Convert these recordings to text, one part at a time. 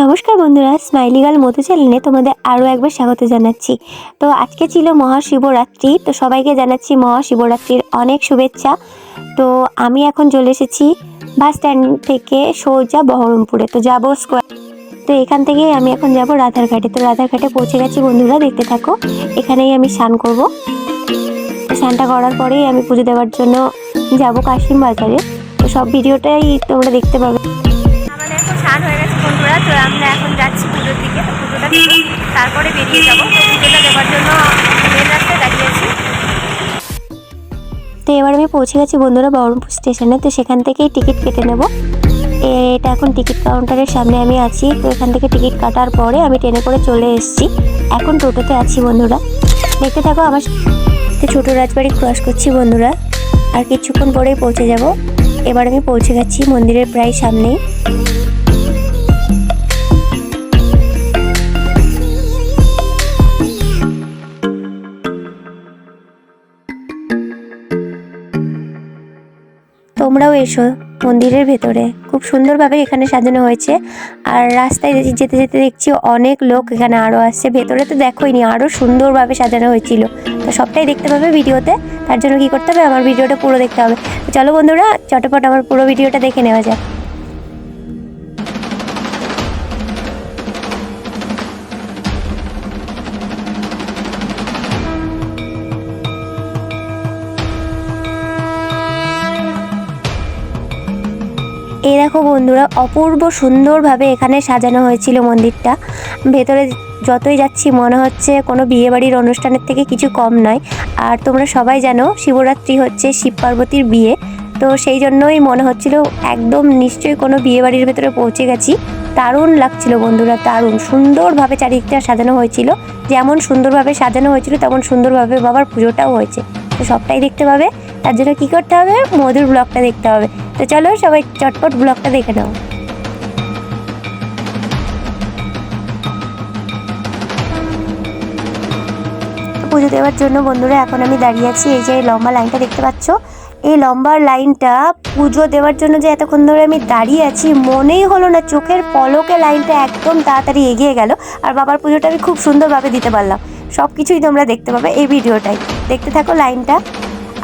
নমস্কার বন্ধুরা, smiley girl মধু চ্যানেলে তোমাদের আরও একবার স্বাগত জানাচ্ছি। তো আজকে ছিল মহাশিবরাত্রি, তো সবাইকে জানাচ্ছি মহাশিবরাত্রির অনেক শুভেচ্ছা। তো আমি এখন চলে এসেছি বাস স্ট্যান্ড থেকে সোজা বহরমপুরে, তো যাব স্কোয়ার তো এখান থেকে আমি এখন যাব রাধারঘাটে, তো রাধারঘাটে পৌঁছে গেছি বন্ধুরা, দেখতে থাকো। এখানেই আমি স্নান করব। স্নানটা করার পরেই আমি পুজো দেওয়ার জন্য যাব কাশিম বাজারে। সব ভিডিওটাই তোমরা দেখতে পাবে। আমাদের এখন স্নান হয়ে গেছে বন্ধুরা তো আমরা এখন যাচ্ছি পুজোর দিকে। তো পুজোটা তারপরে বেরিয়ে যাব। পুজোটা দেওয়ার জন্য মেন রাস্তায় দাঁড়িয়ে তো এবার আমি পৌঁছে গেছি বন্ধুরা বহরমপুর স্টেশনে। তো সেখান থেকেই টিকিট কেটে নেব। এটা এখন টিকিট কাউন্টারের সামনে আমি আছি। তো এখান থেকে টিকিট কাটার পরে আমি ট্রেনে করে চলে এসেছি। এখন টোটোতে আছি বন্ধুরা। দেখতে থাকো আমার তো ছোটো রাজবাড়ি ক্রস করছি বন্ধুরা। আর কিছুক্ষণ পরেই পৌঁছে যাব। এবার আমি পৌঁছে গেছি মন্দিরের প্রায় সামনেই। তোমরাও এসো মন্দিরের ভেতরে। খুব সুন্দরভাবে এখানে সাজানো হয়েছে। আর রাস্তায় যেতে যেতে দেখছি অনেক লোক এখানে আরও আসছে। ভেতরে তো দেখোইনি আরও সুন্দরভাবে সাজানো হয়েছিল। তো সবটাই দেখতে পাবে ভিডিওতে। তার জন্য কি করতে হবে? আমার ভিডিওটা পুরো দেখতে হবে। চলো বন্ধুরা, চটপট আমার পুরো ভিডিওটা দেখে নেওয়া যাক। এই দেখো বন্ধুরা, অপূর্ব সুন্দরভাবে এখানে সাজানো হয়েছিল মন্দিরটা। ভেতরে যতই যাচ্ছি, মনে হচ্ছে কোনো বিয়েবাড়ির অনুষ্ঠানের থেকে কিছু কম নয়। আর তোমরা সবাই জানো, শিবরাত্রি হচ্ছে শিব পার্বতীর বিয়ে। তো সেই জন্যই মনে হচ্ছিল একদম নিশ্চয়ই কোনো বিয়েবাড়ির ভেতরে পৌঁছে গেছি। দারুণ লাগছিল বন্ধুরা, দারুণ সুন্দরভাবে চারিদিকটা সাজানো হয়েছিল। যেমন সুন্দরভাবে সাজানো হয়েছিল, তেমন সুন্দরভাবে বাবার পুজোটাও হয়েছে। তো সবটাই দেখতে পাবে। তার জন্য কী করতে হবে? মধুর ব্লগটা দেখতে হবে। তো চলো সবাই চটপট ব্লগটা দেখে নাও। পুজো দেওয়ার জন্য বন্ধুরা, এখন আমি দাঁড়িয়ে আছি এই যে লম্বা লাইনটা দেখতে পাচ্ছ? এই লম্বা লাইনটা পুজো দেওয়ার জন্য যে এতক্ষণ ধরে আমি দাঁড়িয়ে আছি, মনেই হলো না, চোখের পলকে লাইনটা একদম তাড়াতাড়ি এগিয়ে গেল আর বাবার পুজোটা আমি খুব সুন্দরভাবে দিতে পারলাম। সব কিছুই তোমরা দেখতে পাবে এই ভিডিওটাই দেখতে থাকো লাইনটা।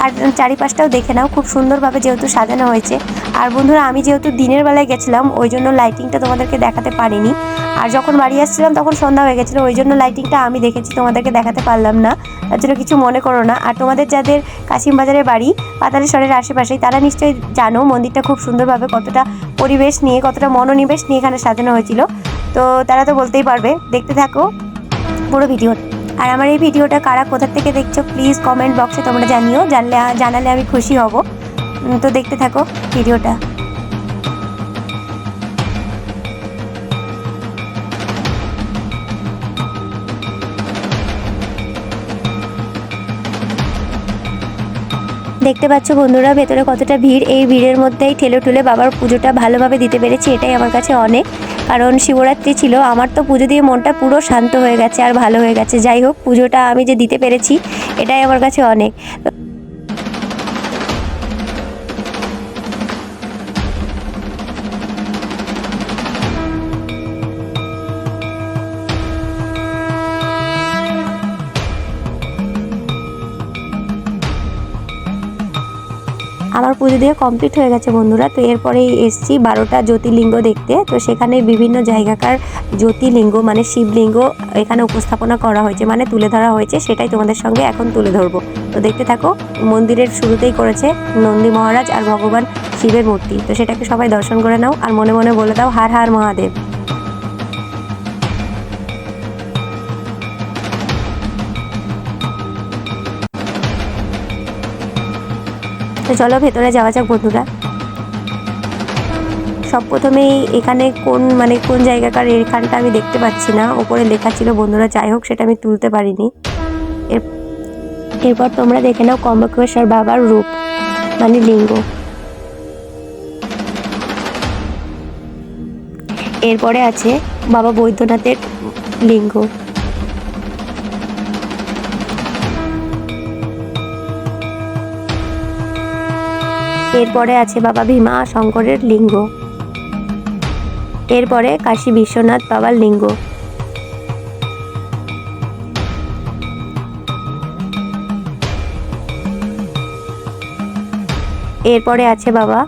আর চারিপাশটাও দেখে নাও, খুব সুন্দরভাবে যেহেতু সাজানো হয়েছে। আর বন্ধুরা, আমি যেহেতু দিনের বেলায় গেছিলাম, ওই জন্য লাইটিংটা তোমাদেরকে দেখাতে পারিনি। আর যখন বাড়ি আসছিলাম, তখন সন্ধ্যা হয়ে গেছিল, ওই জন্য লাইটিংটা আমি দেখেছি, তোমাদেরকে দেখাতে পারলাম না। তার জন্য কিছু মনে করো না। আর তোমাদের যাদের কাশিম বাজারের বাড়ি, পাতালেশ্বরের আশেপাশেই, তারা নিশ্চয়ই জানো মন্দিরটা খুব সুন্দরভাবে কতটা পরিবেশ নিয়ে, কতটা মনোনিবেশ নিয়ে এখানে সাজানো হয়েছিল। তো তারা তো বলতেই পারবে। দেখতে থাকো, পুরো ভিডিও আর আমার এই ভিডিওটা কারা কোথা থেকে দেখছ প্লিজ কমেন্ট বক্সে তোমরা জানিও, জানলে, জানালে আমি খুশি হব। তো দেখতে থাকো ভিডিওটা। দেখতে পাচ্ছ বন্ধুরা, ভেতরে কতটা ভিড়। এই ভিড়ের মধ্যেই ঠেলে ঠুলে বাবার পুজোটা ভালোভাবে দিতে পেরেছি, এটাই আমার কাছে অনেক। কারণ শিবরাত্রি ছিল, আমার তো পুজো দিয়ে মনটা পুরো শান্ত হয়ে গেছে আর ভালো হয়ে গেছে। যাই হোক, পুজোটা আমি যে দিতে পেরেছি, এটাই আমার কাছে অনেক। আমার পুজো দিয়ে কমপ্লিট হয়ে গেছে বন্ধুরা। তো এরপরেই এসছি বারোটা জ্যোতির্লিঙ্গ দেখতে। তো সেখানে বিভিন্ন জায়গাকার জ্যোতির্লিঙ্গ মানে শিবলিঙ্গ এখানে উপস্থাপনা করা হয়েছে মানে তুলে ধরা হয়েছে। সেটাই তোমাদের সঙ্গে এখন তুলে ধরবো। তো দেখতে থাকো, মন্দিরের শুরুতেই করেছে নন্দী মহারাজ আর ভগবান শিবের মূর্তি। তো সেটাকে সবাই দর্শন করে নাও আর মনে মনে বলে দাও, হার হার মহাদেব। তো চলো, ভেতরে যাওয়া যাক বন্ধুরা। সব প্রথমেই এখানে কোন মানে কোন জায়গাকার এখানটা আমি দেখতে পাচ্ছি না। ওপরে লেখা ছিল বন্ধুরা, যাই হোক, সেটা আমি তুলতে পারিনি। এরপর তোমরা দেখে নাও কম্বকেশ্বর বাবার রূপ মানে লিঙ্গ। এরপরে আছে বাবা বৈদ্যনাথের লিঙ্গ। এরপরে আছে বাবা ভীমা শঙ্করের লিঙ্গ। এরপরে কাশী বিশ্বনাথ বাবার লিঙ্গ। এরপরে আছে বাবা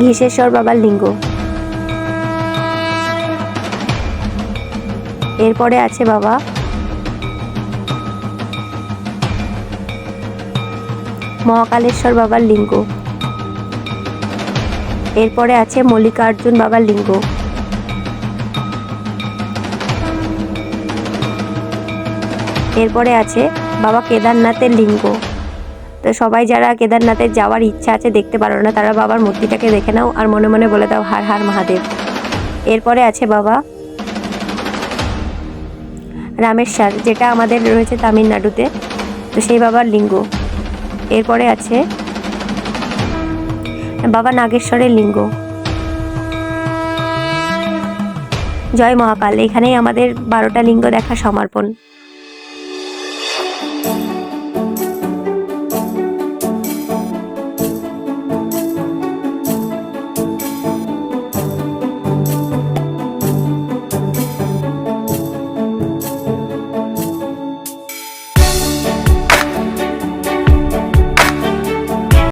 ঘিসেশ্বর বাবার লিঙ্গ। এরপরে আছে বাবা মহাকালেশ্বর বাবার লিঙ্গ। এরপরে আছে মল্লিকার্জুন বাবার লিঙ্গ। এরপরে আছে বাবা কেদারনাথের লিঙ্গ। তো সবাই যারা কেদারনাথের যাওয়ার ইচ্ছা আছে দেখতে পারো না, তারা বাবার মূর্তিটাকে দেখে নাও আর মনে মনে বলে দাও, হার হার মহাদেব। এরপরে আছে বাবা রামেশ্বর, যেটা আমাদের রয়েছে তামিলনাড়ুতে। তো সেই বাবার লিঙ্গ। এরপরে আছে বাবা নাগেশ্বরের লিঙ্গ। জয় মহাকাল এখানেই আমাদের বারোটা লিঙ্গ দেখা সমর্পণ।